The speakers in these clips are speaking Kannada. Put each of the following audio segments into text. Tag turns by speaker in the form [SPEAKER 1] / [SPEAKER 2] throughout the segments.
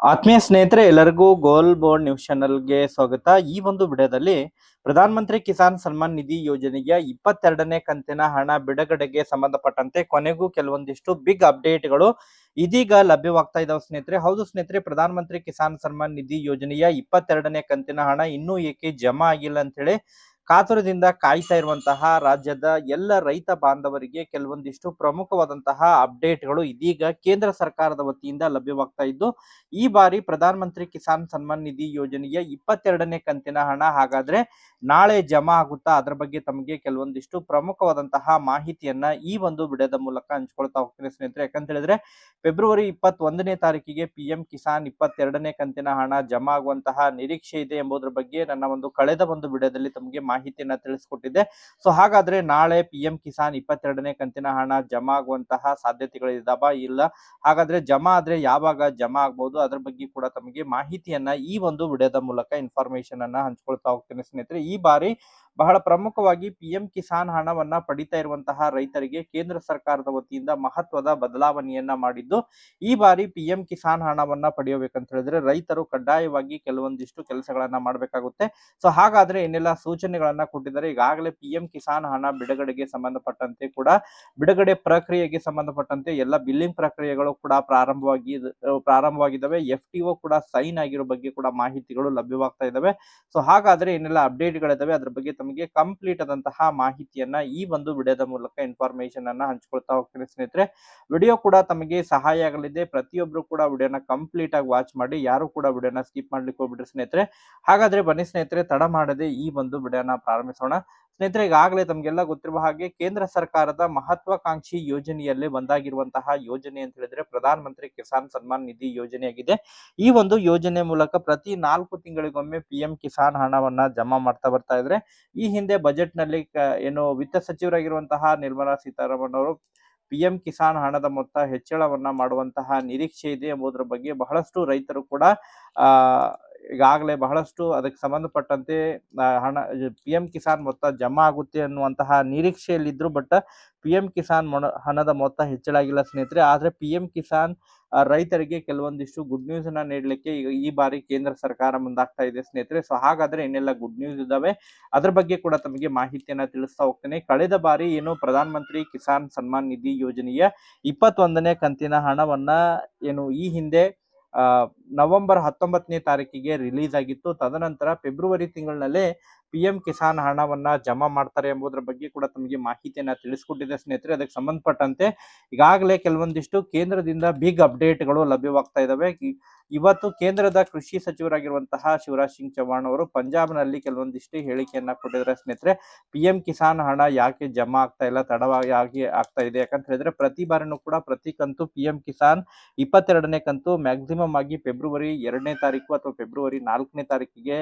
[SPEAKER 1] ಆತ್ಮೀಯ ಸ್ನೇಹಿತರೆ, ಎಲ್ಲರಿಗೂ ಗೋಲ್ ಬೋರ್ಡ್ ನ್ಯೂಸ್ ಚಾನಲ್ಗೆ ಸ್ವಾಗತ. ಈ ಒಂದು ವಿಡಿಯೋದಲ್ಲಿ ಪ್ರಧಾನ ಮಂತ್ರಿ ಕಿಸಾನ್ ಸನ್ಮಾನ್ ನಿಧಿ ಯೋಜನೆಯ ಇಪ್ಪತ್ತೆರಡನೇ ಕಂತಿನ ಹಣ ಬಿಡುಗಡೆಗೆ ಸಂಬಂಧಪಟ್ಟಂತೆ ಕೊನೆಗೂ ಕೆಲವೊಂದಿಷ್ಟು ಬಿಗ್ ಅಪ್ಡೇಟ್ಗಳು ಇದೀಗ ಲಭ್ಯವಾಗ್ತಾ ಇದಾವೆ ಸ್ನೇಹಿತರೆ. ಹೌದು ಸ್ನೇಹಿತರೆ ಪ್ರಧಾನ ಮಂತ್ರಿ ಕಿಸಾನ್ ಸನ್ಮಾನ್ ನಿಧಿ ಯೋಜನೆಯ ಇಪ್ಪತ್ತೆರಡನೇ ಕಂತಿನ ಹಣ ಇನ್ನೂ ಏಕೆ ಜಮಾ ಆಗಿಲ್ಲ ಅಂತ ಹೇಳಿ ಕಾತುರದಿಂದ ಕಾಯ್ತಾ ಇರುವಂತಹ ರಾಜ್ಯದ ಎಲ್ಲ ರೈತ ಬಾಂಧವರಿಗೆ ಕೆಲವೊಂದಿಷ್ಟು ಪ್ರಮುಖವಾದಂತಹ ಅಪ್ಡೇಟ್ಗಳು ಇದೀಗ ಕೇಂದ್ರ ಸರ್ಕಾರದ ವತಿಯಿಂದ ಲಭ್ಯವಾಗ್ತಾ ಇದ್ದು, ಈ ಬಾರಿ ಪ್ರಧಾನ ಮಂತ್ರಿ ಕಿಸಾನ್ ಸನ್ಮಾನ್ ನಿಧಿ ಯೋಜನೆಯ ಇಪ್ಪತ್ತೆರಡನೇ ಕಂತಿನ ಹಣ. ಹಾಗಾದ್ರೆ ನಾಳೆ ಜಮಾ ಆಗುತ್ತಾ? ಅದರ ಬಗ್ಗೆ ತಮಗೆ ಕೆಲವೊಂದಿಷ್ಟು ಪ್ರಮುಖವಾದಂತಹ ಮಾಹಿತಿಯನ್ನ ಈ ಒಂದು ವಿಡಿಯೋದ ಮೂಲಕ ಹಂಚ್ಕೊಳ್ತಾ ಹೋಗ್ತೀನಿ ಸ್ನೇಹಿತರೆ. ಯಾಕಂತ ಹೇಳಿದ್ರೆ, ಫೆಬ್ರವರಿ ಇಪ್ಪತ್ತೊಂದನೇ ತಾರೀಕಿಗೆ ಪಿ ಎಂ ಕಿಸಾನ್ ಇಪ್ಪತ್ತೆರಡನೇ ಕಂತಿನ ಹಣ ಜಮಾ ಆಗುವಂತಹ ನಿರೀಕ್ಷೆ ಇದೆ ಎಂಬುದರ ಬಗ್ಗೆ ನನ್ನ ಒಂದು ಕಳೆದ ಒಂದು ವಿಡಿಯೋದಲ್ಲಿ ತಮಗೆ ಮಾಹಿತಿಯನ್ನ ತಿಳಿಸ್ಕೊಟ್ಟಿದ್ದೆ. ಸೊ ಹಾಗಾದ್ರೆ ನಾಳೆ ಪಿ ಎಂ ಕಿಸಾನ್ ಇಪ್ಪತ್ತೆರಡನೇ ಕಂತಿನ ಹಣ ಜಮಾ ಆಗುವಂತಹ ಸಾಧ್ಯತೆಗಳು ಇದಾವ ಇಲ್ಲ. ಹಾಗಾದ್ರೆ ಜಮಾ ಆದ್ರೆ ಯಾವಾಗ ಜಮಾ ಆಗ್ಬಹುದು ಅದ್ರ ಬಗ್ಗೆ ಕೂಡ ತಮಗೆ ಮಾಹಿತಿಯನ್ನ ಈ ಒಂದು ವಿಡಿಯೋದ ಮೂಲಕ ಇನ್ಫಾರ್ಮೇಶನ್ ಅನ್ನ ಹಂಚ್ಕೊಳ್ತಾ ಹೋಗ್ತೇನೆ ಸ್ನೇಹಿತರೆ. ಈ ಬಾರಿ ಬಹಳ ಪ್ರಮುಖವಾಗಿ ಪಿಎಂ ಕಿಸಾನ್ ಹಣವನ್ನ ಪಡಿತಾ ಇರುವಂತಹ ರೈತರಿಗೆ ಕೇಂದ್ರ ಸರ್ಕಾರದ ವತಿಯಿಂದ ಮಹತ್ವದ ಬದಲಾವಣೆಯನ್ನ ಮಾಡಿದ್ದು, ಈ ಬಾರಿ ಪಿಎಂ ಕಿಸಾನ್ ಹಣವನ್ನ ಪಡೆಯಬೇಕಂತ ಹೇಳಿದ್ರೆ ರೈತರು ಕಡ್ಡಾಯವಾಗಿ ಕೆಲವೊಂದಿಷ್ಟು ಕೆಲಸಗಳನ್ನ ಮಾಡಬೇಕಾಗುತ್ತೆ. ಸೊ ಹಾಗಾದ್ರೆ ಏನೆಲ್ಲ ಸೂಚನೆಗಳನ್ನ ಕೊಟ್ಟಿದ್ದಾರೆ. ಈಗಾಗಲೇ ಪಿಎಂ ಕಿಸಾನ್ ಹಣ ಬಿಡುಗಡೆಗೆ ಸಂಬಂಧಪಟ್ಟಂತೆ ಕೂಡ, ಬಿಡುಗಡೆ ಪ್ರಕ್ರಿಯೆಗೆ ಸಂಬಂಧಪಟ್ಟಂತೆ ಎಲ್ಲ ಬಿಲ್ಲಿಂಗ್ ಪ್ರಕ್ರಿಯೆಗಳು ಕೂಡ ಪ್ರಾರಂಭವಾಗಿ, ಪ್ರಾರಂಭವಾಗಿದ್ದಾವೆ. ಎಫ್ ಟಿ ಕೂಡ ಸೈನ್ ಆಗಿರೋ ಬಗ್ಗೆ ಕೂಡ ಮಾಹಿತಿಗಳು ಲಭ್ಯವಾಗ್ತಾ ಇದಾವೆ ಸೊ ಹಾಗಾದ್ರೆ ಏನೆಲ್ಲ ಅಪ್ಡೇಟ್ಗಳಿದಾವೆ ಅದ್ರ ಬಗ್ಗೆ ತಮಗೆ ಕಂಪ್ಲೀಟ್ ಆದಂತಹ ಮಾಹಿತಿಯನ್ನ ಈ ಒಂದು ವಿಡಿಯೋದ ಮೂಲಕ ಇನ್ಫಾರ್ಮೇಶನ್ ಅನ್ನ ಹಂಚ್ಕೊಳ್ತಾ ಹೋಗ್ತೀನಿ ಸ್ನೇಹಿತರೆ. ವಿಡಿಯೋ ಕೂಡ ತಮಗೆ ಸಹಾಯ ಆಗಲಿದೆ. ಪ್ರತಿಯೊಬ್ರು ಕೂಡ ವಿಡಿಯೋನ ಕಂಪ್ಲೀಟ್ ಆಗಿ ವಾಚ್ ಮಾಡಿ, ಯಾರು ಕೂಡ ವಿಡಿಯೋನ ಸ್ಕಿಪ್ ಮಾಡ್ಲಿಕ್ಕೆ ಹೋಗ್ಬಿಡ್ರಿ ಸ್ನೇಹಿತರೆ. ಹಾಗಾದ್ರೆ ಬನ್ನಿ ಸ್ನೇಹಿತರೆ, ತಡ ಮಾಡದೆ ಈ ಒಂದು ವಿಡಿಯೋನ ಪ್ರಾರಂಭಿಸೋಣ. ಸ್ನೇಹಿತರೆ, ಈಗಾಗಲೇ ತಮಗೆಲ್ಲ ಗೊತ್ತಿರುವ ಹಾಗೆ ಕೇಂದ್ರ ಸರ್ಕಾರದ ಮಹತ್ವಾಕಾಂಕ್ಷಿ ಯೋಜನೆಯಲ್ಲಿ ಒಂದಾಗಿರುವಂತಹ ಯೋಜನೆ ಅಂತ ಹೇಳಿದ್ರೆ ಪ್ರಧಾನ ಮಂತ್ರಿ ಕಿಸಾನ್ ಸನ್ಮಾನ್ ನಿಧಿ ಯೋಜನೆಯಾಗಿದೆ. ಈ ಒಂದು ಯೋಜನೆ ಮೂಲಕ ಪ್ರತಿ ನಾಲ್ಕು ತಿಂಗಳಿಗೊಮ್ಮೆ ಪಿ ಎಂ ಕಿಸಾನ್ ಹಣವನ್ನ ಜಮಾ ಮಾಡ್ತಾ ಬರ್ತಾ ಇದ್ರೆ, ಈ ಹಿಂದೆ ಬಜೆಟ್ನಲ್ಲಿ ಏನು ವಿತ್ತ ಸಚಿವರಾಗಿರುವಂತಹ ನಿರ್ಮಲಾ ಸೀತಾರಾಮನ್ ಅವರು ಪಿ ಎಂ ಕಿಸಾನ್ ಹಣದ ಮೊತ್ತ ಹೆಚ್ಚಳವನ್ನ ಮಾಡುವಂತಹ ನಿರೀಕ್ಷೆ ಇದೆ ಎಂಬುದರ ಬಗ್ಗೆ ಬಹಳಷ್ಟು ರೈತರು ಕೂಡ ಈಗಾಗಲೇ ಬಹಳಷ್ಟು ಅದಕ್ಕೆ ಸಂಬಂಧಪಟ್ಟಂತೆ ಹಣ ಪಿ ಎಂ ಕಿಸಾನ್ ಮೊತ್ತ ಜಮಾ ಆಗುತ್ತೆ ಅನ್ನುವಂತಹ ನಿರೀಕ್ಷೆಯಲ್ಲಿದ್ದರು ಬಟ್ ಪಿ ಎಂ ಕಿಸಾನ್ ಹಣದ ಮೊತ್ತ ಹೆಚ್ಚಳಾಗಿಲ್ಲ ಸ್ನೇಹಿತರೆ. ಆದ್ರೆ ಪಿ ಎಂ ಕಿಸಾನ್ ರೈತರಿಗೆ ಕೆಲವೊಂದಿಷ್ಟು ಗುಡ್ ನ್ಯೂಸ್ ಅನ್ನ ನೀಡಲಿಕ್ಕೆ ಈ ಬಾರಿ ಕೇಂದ್ರ ಸರ್ಕಾರ ಮುಂದಾಗ್ತಾ ಇದೆ ಸ್ನೇಹಿತರೆ. ಸೊ ಹಾಗಾದ್ರೆ ಏನೆಲ್ಲ ಗುಡ್ ನ್ಯೂಸ್ ಇದಾವೆ ಅದ್ರ ಬಗ್ಗೆ ಕೂಡ ತಮಗೆ ಮಾಹಿತಿಯನ್ನ ತಿಳಿಸ್ತಾ ಹೋಗ್ತೇನೆ. ಕಳೆದ ಬಾರಿ ಏನು ಪ್ರಧಾನ ಮಂತ್ರಿ ಕಿಸಾನ್ ಸನ್ಮಾನ್ ನಿಧಿ ಯೋಜನೆಯ ಇಪ್ಪತ್ತೊಂದನೇ ಕಂತಿನ ಹಣವನ್ನ ಏನು ಈ ಹಿಂದೆ ನವೆಂಬರ್ ಹತ್ತೊಂಬತ್ತನೇ ತಾರೀಕಿಗೆ ರಿಲೀಸ್ ಆಗಿತ್ತು. ತದನಂತರ ಫೆಬ್ರವರಿ ತಿಂಗಳಿನಲ್ಲೇ ಪಿ ಎಂ ಕಿಸಾನ್ ಹಣವನ್ನ ಜಮಾ ಮಾಡ್ತಾರೆ ಎಂಬುದರ ಬಗ್ಗೆ ಕೂಡ ತಮಗೆ ಮಾಹಿತಿಯನ್ನ ತಿಳಿಸ್ಕೊಟ್ಟಿದೆ ಸ್ನೇಹಿತರೆ. ಅದಕ್ಕೆ ಸಂಬಂಧಪಟ್ಟಂತೆ ಈಗಾಗಲೇ ಕೆಲವೊಂದಿಷ್ಟು ಕೇಂದ್ರದಿಂದ ಬಿಗ್ ಅಪ್ಡೇಟ್ಗಳು ಲಭ್ಯವಾಗ್ತಾ ಇದಾವೆ. ಇವತ್ತು ಕೇಂದ್ರದ ಕೃಷಿ ಸಚಿವರಾಗಿರುವಂತಹ ಶಿವರಾಜ್ ಸಿಂಗ್ ಚೌಹಾಣ್ ಅವರು ಪಂಜಾಬ್ನಲ್ಲಿ ಕೆಲವೊಂದಿಷ್ಟು ಹೇಳಿಕೆಯನ್ನ ಕೊಟ್ಟಿದ್ದಾರೆ ಸ್ನೇಹಿತರೆ. ಪಿ ಎಂ ಕಿಸಾನ್ ಹಣ ಯಾಕೆ ಜಮಾ ಆಗ್ತಾ ಇಲ್ಲ, ತಡವಾಗಿ ಆಗಿ ಆಗ್ತಾ ಇದೆ ಯಾಕಂತ ಹೇಳಿದ್ರೆ ಪ್ರತಿ ಬಾರಿನೂ ಕೂಡ ಪ್ರತಿ ಕಂತು ಪಿ ಎಂ ಕಿಸಾನ್ ಇಪ್ಪತ್ತೆರಡನೇ ಕಂತು ಮ್ಯಾಕ್ಸಿಮಮ್ ಆಗಿ ಫೆಬ್ರವರಿ ಎರಡನೇ ತಾರೀಕು ಅಥವಾ ಫೆಬ್ರವರಿ ನಾಲ್ಕನೇ ತಾರೀಕಿಗೆ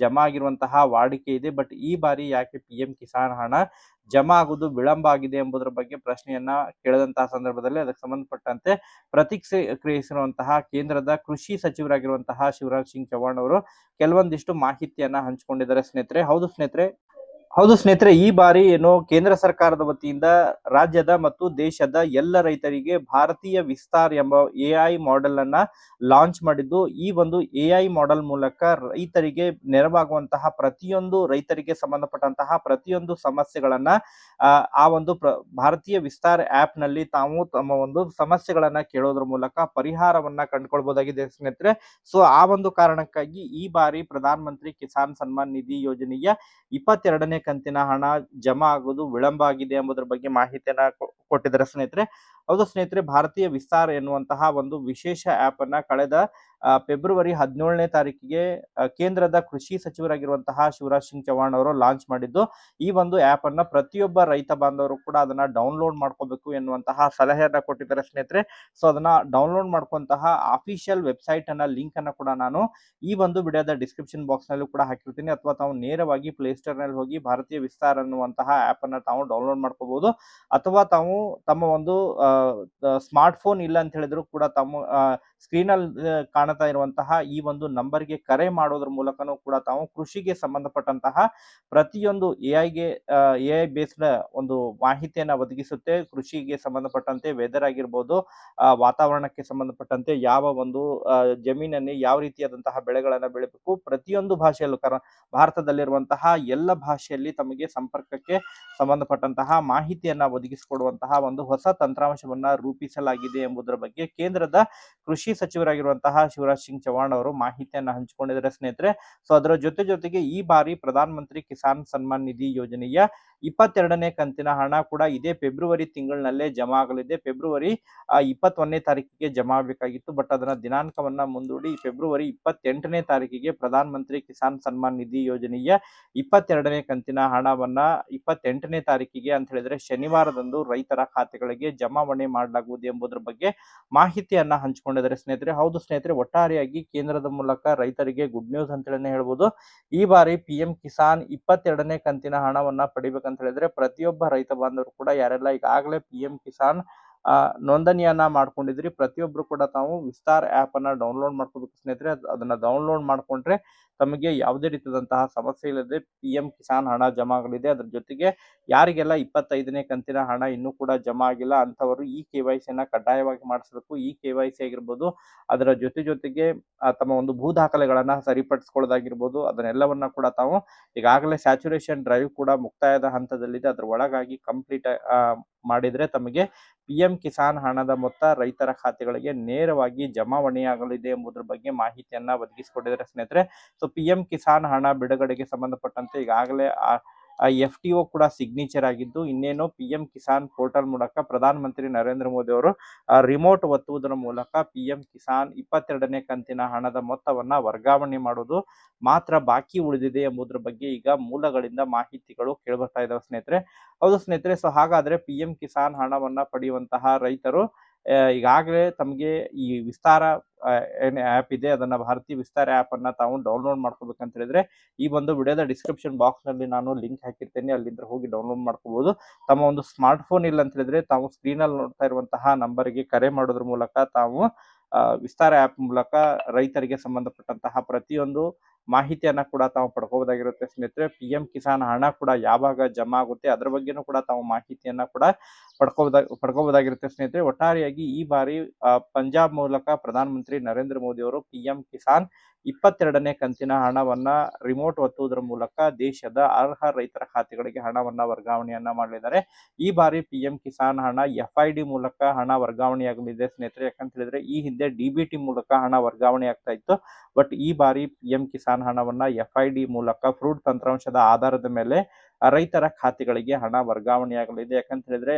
[SPEAKER 1] ಜಮಾ ಆಗಿರುವಂತಹ ವಾಡಿಕೆ ಇದೆ. ಬಟ್ ಈ ಬಾರಿ ಯಾಕೆ ಪಿ ಎಂ ಕಿಸಾನ್ ಹಣ ಜಮಾ ಆಗುವುದು ವಿಳಂಬ ಆಗಿದೆ ಎಂಬುದರ ಬಗ್ಗೆ ಪ್ರಶ್ನೆಯನ್ನ ಕೇಳದಂತಹ ಸಂದರ್ಭದಲ್ಲಿ ಅದಕ್ಕೆ ಸಂಬಂಧಪಟ್ಟಂತೆ ಪ್ರತಿಕ್ರಿಯಿಸಿರುವಂತಹ ಕೇಂದ್ರದ ಕೃಷಿ ಸಚಿವರಾಗಿರುವಂತಹ ಶಿವರಾಜ್ ಸಿಂಗ್ ಚೌಹಾಣ್ ಅವರು ಕೆಲವೊಂದಿಷ್ಟು ಮಾಹಿತಿಯನ್ನ ಹಂಚಿಕೊಂಡಿದ್ದಾರೆ. ಸ್ನೇಹಿತರೆ, ಹೌದು ಸ್ನೇಹಿತರೆ ಹೌದು ಸ್ನೇಹಿತರೆ ಈ ಬಾರಿ ಏನು ಕೇಂದ್ರ ಸರ್ಕಾರದ ವತಿಯಿಂದ ರಾಜ್ಯದ ಮತ್ತು ದೇಶದ ಎಲ್ಲ ರೈತರಿಗೆ ಭಾರತೀಯ ವಿಸ್ತಾರ್ ಎಂಬ ಎ ಐ ಮಾಡೆಲ್ ಅನ್ನ ಲಾಂಚ್ ಮಾಡಿದ್ದು ಈ ಒಂದು ಎ ಐ ಮಾಡೆಲ್ ಮೂಲಕ ರೈತರಿಗೆ ನೆರವಾಗುವಂತಹ ಪ್ರತಿಯೊಂದು ರೈತರಿಗೆ ಸಂಬಂಧಪಟ್ಟಂತಹ ಪ್ರತಿಯೊಂದು ಸಮಸ್ಯೆಗಳನ್ನ ಆ, ಒಂದು ಭಾರತೀಯ ವಿಸ್ತಾರ್ ಆಪ್ನಲ್ಲಿ ತಾವು ತಮ್ಮ ಒಂದು ಸಮಸ್ಯೆಗಳನ್ನ ಕೇಳೋದ್ರ ಮೂಲಕ ಪರಿಹಾರವನ್ನ ಕಂಡುಕೊಳ್ಬಹುದಾಗಿದೆ ಸ್ನೇಹಿತರೆ. ಸೊ ಆ ಒಂದು ಕಾರಣಕ್ಕಾಗಿ ಈ ಬಾರಿ ಪ್ರಧಾನ ಮಂತ್ರಿ ಕಿಸಾನ್ ಸನ್ಮಾನ್ ನಿಧಿ ಯೋಜನೆಯ ಇಪ್ಪತ್ತೆರಡನೇ ಕಂತಿನ ಹಣ ಜಮಾ ಆಗೋದು ವಿಳಂಬ ಆಗಿದೆ ಎಂಬುದರ ಬಗ್ಗೆ ಮಾಹಿತಿಯನ್ನ ಕೊಟ್ಟಿದ್ದಾರೆ ಸ್ನೇಹಿತರೆ. ಹೌದು ಸ್ನೇಹಿತರೆ, ಭಾರತೀಯ ವಿಸ್ತಾರ ಎನ್ನುವಂತಹ ಒಂದು ವಿಶೇಷ ಆಪ್ ಅನ್ನ ಕಳೆದ ಫೆಬ್ರವರಿ ಹದಿನೇಳನೇ ತಾರೀಕಿಗೆ ಕೇಂದ್ರದ ಕೃಷಿ ಸಚಿವರಾಗಿರುವಂತಹ ಶಿವರಾಜ್ ಸಿಂಗ್ ಚೌಹಾಣ್ ಅವರು ಲಾಂಚ್ ಮಾಡಿದ್ದು. ಈ ಒಂದು ಆಪ್ ಅನ್ನ ಪ್ರತಿಯೊಬ್ಬ ರೈತ ಬಾಂಧವರು ಕೂಡ ಅದನ್ನ ಡೌನ್ಲೋಡ್ ಮಾಡ್ಕೋಬೇಕು ಎನ್ನುವಂತಹ ಸಲಹೆಯನ್ನ ಕೊಟ್ಟಿದ್ದಾರೆ ಸ್ನೇಹಿತರೆ. ಸೊ ಅದನ್ನ ಡೌನ್ಲೋಡ್ ಮಾಡ್ಕೊಂತಹ ಅಫಿಷಿಯಲ್ ವೆಬ್ಸೈಟ್ ಅನ್ನ ಲಿಂಕ್ ಅನ್ನ ಕೂಡ ನಾನು ಈ ಒಂದು ವಿಡಿಯೋದ ಡಿಸ್ಕ್ರಿಪ್ಷನ್ ಬಾಕ್ಸ್ ನಲ್ಲೂ ಕೂಡ ಹಾಕಿರ್ತೀನಿ. ಅಥವಾ ತಾವು ನೇರವಾಗಿ ಪ್ಲೇಸ್ಟೋರ್ನಲ್ಲಿ ಹೋಗಿ ಭಾರತೀಯ ವಿಸ್ತಾರ ಅನ್ನುವಂತಹ ಆಪ್ ಅನ್ನ ತಾವು ಡೌನ್ಲೋಡ್ ಮಾಡ್ಕೋಬಹುದು ಅಥವಾ ತಾವು ತಮ್ಮ ಒಂದು ಸ್ಮಾರ್ಟ್ ಫೋನ್ ಇಲ್ಲ ಅಂತ ಹೇಳಿದ್ರು ಕೂಡ ತಮ್ಮ ಆ, ಸ್ಕ್ರೀನ್ ಅಲ್ಲಿ ಕಾಣ್ತಾ ಇರುವಂತಹ ಈ ಒಂದು ನಂಬರ್ಗೆ ಕರೆ ಮಾಡೋದ್ರ ಮೂಲಕನೂ ಕೂಡ ತಾವು ಕೃಷಿಗೆ ಸಂಬಂಧಪಟ್ಟಂತಹ ಪ್ರತಿಯೊಂದು ಎ ಐಗೆ ಎ ಐ ಬೇಸ್ಡ್ ಒಂದು ಮಾಹಿತಿಯನ್ನ ಒದಗಿಸುತ್ತೆ. ಕೃಷಿಗೆ ಸಂಬಂಧಪಟ್ಟಂತೆ ವೆದರ್ ಆಗಿರ್ಬೋದು ವಾತಾವರಣಕ್ಕೆ ಸಂಬಂಧಪಟ್ಟಂತೆ ಯಾವ ಒಂದು ಜಮೀನಲ್ಲಿ ಯಾವ ರೀತಿಯಾದಂತಹ ಬೆಳೆಗಳನ್ನ ಬೆಳಿಬೇಕು. ಪ್ರತಿಯೊಂದು ಭಾಷೆಯಲ್ಲೂ ಕರ ಭಾರತದಲ್ಲಿರುವಂತಹ ಎಲ್ಲ ಭಾಷೆಯಲ್ಲಿ ತಮಗೆ ಸಂಪರ್ಕಕ್ಕೆ ಸಂಬಂಧಪಟ್ಟಂತಹ ಮಾಹಿತಿಯನ್ನ ಒದಗಿಸಿಕೊಡುವಂತಹ ಒಂದು ಹೊಸ ತಂತ್ರಾಂಶವನ್ನ ರೂಪಿಸಲಾಗಿದೆ ಎಂಬುದರ ಬಗ್ಗೆ ಕೇಂದ್ರದ ಕೃಷಿ ಸಚಿವರಾಗಿರುವಂತಹ ಶಿವರಾಜ್ ಸಿಂಗ್ ಚೌಹಾಣ್ ಅವರು ಮಾಹಿತಿಯನ್ನ ಹಂಚಿಕೊಂಡಿದ್ದಾರೆ ಸ್ನೇಹಿತರೆ. ಸೊ ಅದರ ಜೊತೆ ಜೊತೆಗೆ ಈ ಬಾರಿ ಪ್ರಧಾನ ಮಂತ್ರಿ ಕಿಸಾನ್ ಸನ್ಮಾನ್ ನಿಧಿ ಯೋಜನೆಯ ಇಪ್ಪತ್ತೆರಡನೇ ಕಂತಿನ ಹಣ ಕೂಡ ಇದೇ ಫೆಬ್ರವರಿ ತಿಂಗಳಿನಲ್ಲೇ ಜಮಾ ಆಗಲಿದೆ. ಫೆಬ್ರವರಿ ಇಪ್ಪತ್ತೊಂದನೇ ತಾರೀಕಿಗೆ ಜಮಾ ಆಗಬೇಕಾಗಿತ್ತು. ಬಟ್ ಅದನ್ನ ದಿನಾಂಕವನ್ನ ಮುಂದೂಡಿ ಫೆಬ್ರವರಿ ಇಪ್ಪತ್ತೆಂಟನೇ ತಾರೀಕಿಗೆ ಪ್ರಧಾನ ಮಂತ್ರಿ ಕಿಸಾನ್ ಸನ್ಮಾನ್ ನಿಧಿ ಯೋಜನೆಯ ಇಪ್ಪತ್ತೆರಡನೇ ಕಂತಿನ ಹಣವನ್ನ ಇಪ್ಪತ್ತೆಂಟನೇ ತಾರೀಕಿಗೆ ಅಂತ ಹೇಳಿದ್ರೆ ಶನಿವಾರದಂದು ರೈತರ ಖಾತೆಗಳಿಗೆ ಜಮಾವಣೆ ಮಾಡಲಾಗುವುದು ಎಂಬುದರ ಬಗ್ಗೆ ಮಾಹಿತಿಯನ್ನ ಹಂಚಿಕೊಂಡಿದ್ದಾರೆ ಸ್ನೇಹಿತರೆ, ಹೌದು ಸ್ನೇಹಿತರೆ, ಒಟ್ಟಾರೆಯಾಗಿ ಕೇಂದ್ರದ ಮೂಲಕ ರೈತರಿಗೆ ಗುಡ್ ನ್ಯೂಸ್ ಅಂತ ಹೇಳಿ ಹೇಳ್ಬೋದು. ಈ ಬಾರಿ ಪಿ ಕಿಸಾನ್ ಇಪ್ಪತ್ತೆರಡನೇ ಕಂತಿನ ಹಣವನ್ನ ಪಡಿಬೇಕಂತ ಹೇಳಿದ್ರೆ ಪ್ರತಿಯೊಬ್ಬ ರೈತ ಬಾಂಧವರು ಕೂಡ ಯಾರೆಲ್ಲ ಈಗಾಗಲೇ ಪಿ ಎಂ ಕಿಸಾನ್ ನೋಂದಣಿಯನ್ನ ಮಾಡ್ಕೊಂಡಿದ್ರಿ. ಪ್ರತಿಯೊಬ್ರು ಕೂಡ ತಾವು ವಿಸ್ತಾರ್ ಆಪ್ ಅನ್ನ ಡೌನ್ಲೋಡ್ ಮಾಡ್ಕೋಬೇಕು ಸ್ನೇಹಿತರೆ. ಅದನ್ನ ಡೌನ್ಲೋಡ್ ಮಾಡ್ಕೊಂಡ್ರೆ ತಮಗೆ ಯಾವುದೇ ರೀತಿಯಾದಂತಹ ಸಮಸ್ಯೆ ಇಲ್ಲದೆ ಪಿ ಎಂ ಕಿಸಾನ್ ಹಣ ಜಮಾ ಆಗಲಿದೆ ಅದ್ರ ಜೊತೆಗೆ ಯಾರಿಗೆಲ್ಲ ಇಪ್ಪತ್ತೈದನೇ ಕಂತಿನ ಹಣ ಇನ್ನೂ ಕೂಡ ಜಮಾ ಆಗಿಲ್ಲ ಅಂತವರು ಈ ಕೆ ವೈ ಕಡ್ಡಾಯವಾಗಿ ಮಾಡಿಸಬೇಕು ಈ ಕೆ ವೈ ಸಿ ಆಗಿರ್ಬೋದು, ಅದರ ಜೊತೆ ಜೊತೆಗೆ ತಮ್ಮ ಒಂದು ಭೂ ದಾಖಲೆಗಳನ್ನ ಸರಿಪಡಿಸ್ಕೊಳ್ಳೋದಾಗಿರ್ಬೋದು, ಅದನ್ನೆಲ್ಲವನ್ನ ಕೂಡ ತಾವು ಈಗಾಗಲೇ ಸ್ಯಾಚುರೇಷನ್ ಡ್ರೈವ್ ಕೂಡ ಮುಕ್ತಾಯದ ಹಂತದಲ್ಲಿದೆ. ಅದರ ಒಳಗಾಗಿ ಕಂಪ್ಲೀಟ್ ಮಾಡಿದ್ರೆ ತಮಗೆ ಪಿ ಎಂ ಕಿಸಾನ್ ಹಣದ ಮೊತ್ತ ರೈತರ ಖಾತೆಗಳಿಗೆ ನೇರವಾಗಿ ಜಮಾವಣೆಯಾಗಲಿದೆ ಎಂಬುದರ ಬಗ್ಗೆ ಮಾಹಿತಿಯನ್ನ ಒದಗಿಸಿಕೊಟ್ಟಿದ್ದಾರೆ ಸ್ನೇಹಿತರೆ. ಸೊ ಪಿ ಕಿಸಾನ್ ಹಣ ಬಿಡುಗಡೆಗೆ ಸಂಬಂಧಪಟ್ಟಂತೆ ಈಗಾಗಲೇ ಎಫ್ ಟಿ ಒ ಕೂಡ ಸಿಗ್ನೇಚರ್ ಆಗಿದ್ದು ಇನ್ನೇನು ಪಿ ಎಂ ಕಿಸಾನ್ ಪೋರ್ಟಲ್ ಮೂಲಕ ಪ್ರಧಾನ ಮಂತ್ರಿ ನರೇಂದ್ರ ಮೋದಿ ಅವರು ರಿಮೋಟ್ ಒತ್ತುವುದರ ಮೂಲಕ ಪಿ ಎಂ ಕಿಸಾನ್ ಇಪ್ಪತ್ತೆರಡನೇ ಕಂತಿನ ಹಣದ ಮೊತ್ತವನ್ನ ವರ್ಗಾವಣೆ ಮಾಡೋದು ಮಾತ್ರ ಬಾಕಿ ಉಳಿದಿದೆ ಎಂಬುದರ ಬಗ್ಗೆ ಈಗ ಮೂಲಗಳಿಂದ ಮಾಹಿತಿಗಳು ಕೇಳಿಬರ್ತಾ ಇದಾವೆ ಸ್ನೇಹಿತರೆ. ಹೌದು ಸ್ನೇಹಿತರೆ ಸೊ ಹಾಗಾದ್ರೆ ಪಿ ಎಂ ಕಿಸಾನ್ ಹಣವನ್ನ ಪಡೆಯುವಂತಹ ರೈತರು ಆ, ಈಗಾಗಲೇ ತಮಗೆ ಈ ವಿಸ್ತಾರ ಏನು ಆ್ಯಪ್ ಇದೆ, ಅದನ್ನ ಭಾರತೀಯ ವಿಸ್ತಾರ ಆ್ಯಪನ್ನು ತಾವು ಡೌನ್ಲೋಡ್ ಮಾಡ್ಕೋಬೇಕಂತ ಹೇಳಿದ್ರೆ, ಈ ಒಂದು ವಿಡಿಯೋದ ಡಿಸ್ಕ್ರಿಪ್ಷನ್ ಬಾಕ್ಸ್ನಲ್ಲಿ ನಾನು ಲಿಂಕ್ ಹಾಕಿರ್ತೇನೆ, ಅಲ್ಲಿಂದ ಹೋಗಿ ಡೌನ್ಲೋಡ್ ಮಾಡ್ಕೋಬೋದು. ತಮ್ಮ ಒಂದು ಸ್ಮಾರ್ಟ್ ಫೋನ್ ಇಲ್ಲ ಅಂತ ಹೇಳಿದ್ರೆ, ತಾವು ಸ್ಕ್ರೀನ್ ಅಲ್ಲಿ ನೋಡ್ತಾ ಇರುವಂತಹ ನಂಬರ್ಗೆ ಕರೆ ಮಾಡೋದ್ರ ಮೂಲಕ ತಾವು ವಿಸ್ತಾರ ಆ್ಯಪ್ ಮೂಲಕ ರೈತರಿಗೆ ಸಂಬಂಧಪಟ್ಟಂತಹ ಪ್ರತಿಯೊಂದು ಮಾಹಿತಿಯನ್ನ ಕೂಡ ತಾವು ಪಡ್ಕೋಬಹುದಾಗಿರುತ್ತೆ ಸ್ನೇಹಿತರೆ ಪಿ ಎಂ ಕಿಸಾನ್ ಹಣ ಕೂಡ ಯಾವಾಗ ಜಮಾ ಆಗುತ್ತೆ, ಅದ್ರ ಬಗ್ಗೆನೂ ಕೂಡ ತಾವು ಮಾಹಿತಿಯನ್ನ ಕೂಡ ಪಡ್ಕೋಬೋದ ಪಡ್ಕೋಬಹುದಾಗಿರುತ್ತೆ ಸ್ನೇಹಿತರೆ, ಒಟ್ಟಾರೆಯಾಗಿ ಈ ಬಾರಿ ಪಂಜಾಬ್ ಮೂಲಕ ಪ್ರಧಾನ ಮಂತ್ರಿ ನರೇಂದ್ರ ಮೋದಿ ಅವರು ಪಿ ಎಂ ಕಿಸಾನ್ ಇಪ್ಪತ್ತೆರಡನೇ ಕಂತಿನ ಹಣವನ್ನ ರಿಮೋಟ್ ಒತ್ತುವುದರ ಮೂಲಕ ದೇಶದ ಅರ್ಹ ರೈತರ ಖಾತೆಗಳಿಗೆ ಹಣವನ್ನ ವರ್ಗಾವಣೆಯನ್ನ ಮಾಡಲಿದ್ದಾರೆ. ಈ ಬಾರಿ ಪಿ ಎಂ ಕಿಸಾನ್ ಹಣ ಎಫ್ ಐ ಡಿ ಮೂಲಕ ಹಣ ವರ್ಗಾವಣೆಯಾಗಲಿದೆ. ಸ್ನೇಹಿತರೆ, ಯಾಕಂತ ಹೇಳಿದ್ರೆ ಈ ಹಿಂದೆ ಡಿ ಬಿ ಟಿ ಮೂಲಕ ಹಣ ವರ್ಗಾವಣೆ ಆಗ್ತಾ ಇತ್ತು. ಬಟ್ ಈ ಬಾರಿ ಪಿ ಎಂ ಕಿಸಾನ್ ಹಣವನ್ನ ಎಫ್ ಐ ಡಿ ಮೂಲಕ ಫ್ರೂಟ್ ತಂತ್ರಾಂಶದ ಆಧಾರದ ಮೇಲೆ ರೈತರ ಖಾತೆಗಳಿಗೆ ಹಣ ವರ್ಗಾವಣೆಯಾಗಲಿದೆ. ಯಾಕಂತ ಹೇಳಿದ್ರೆ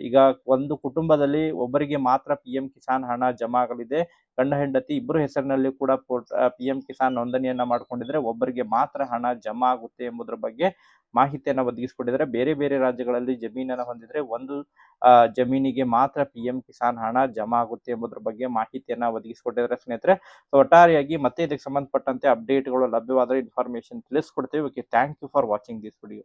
[SPEAKER 1] ಈಗ ಒಂದು ಕುಟುಂಬದಲ್ಲಿ ಒಬ್ಬರಿಗೆ ಮಾತ್ರ ಪಿ ಎಂ ಕಿಸಾನ್ ಹಣ ಜಮಾ ಆಗಲಿದೆ. ಗಂಡ ಹೆಂಡತಿ ಇಬ್ಬರು ಹೆಸರಿನಲ್ಲಿ ಕೂಡ ಪಿ ಎಂ ಕಿಸಾನ್ ನೋಂದಣಿಯನ್ನ ಮಾಡ್ಕೊಂಡಿದ್ರೆ ಒಬ್ಬರಿಗೆ ಮಾತ್ರ ಹಣ ಜಮಾ ಆಗುತ್ತೆ ಎಂಬುದರ ಬಗ್ಗೆ ಮಾಹಿತಿಯನ್ನ ಒದಗಿಸ್ಕೊಂಡಿದ್ರೆ ಬೇರೆ ಬೇರೆ ರಾಜ್ಯಗಳಲ್ಲಿ ಜಮೀನನ್ನ ಹೊಂದಿದ್ರೆ ಒಂದು ಆ, ಜಮೀನಿಗೆ ಮಾತ್ರ ಪಿ ಎಂ ಕಿಸಾನ್ ಹಣ ಜಮಾ ಆಗುತ್ತೆ ಎಂಬುದರ ಬಗ್ಗೆ ಮಾಹಿತಿಯನ್ನ ಒದಗಿಸಿಕೊಟ್ಟಿದ್ದಾರೆ ಸ್ನೇಹಿತರೆ. ಸೊ ಒಟ್ಟಾರೆಯಾಗಿ ಮತ್ತೆ ಇದಕ್ಕೆ ಸಂಬಂಧಪಟ್ಟಂತೆ ಅಪ್ಡೇಟ್ಗಳು ಲಭ್ಯವಾದರೆ information ತಿಳಿಸ್ಕೊಡ್ತೇವೆ. Okay thank you for watching this video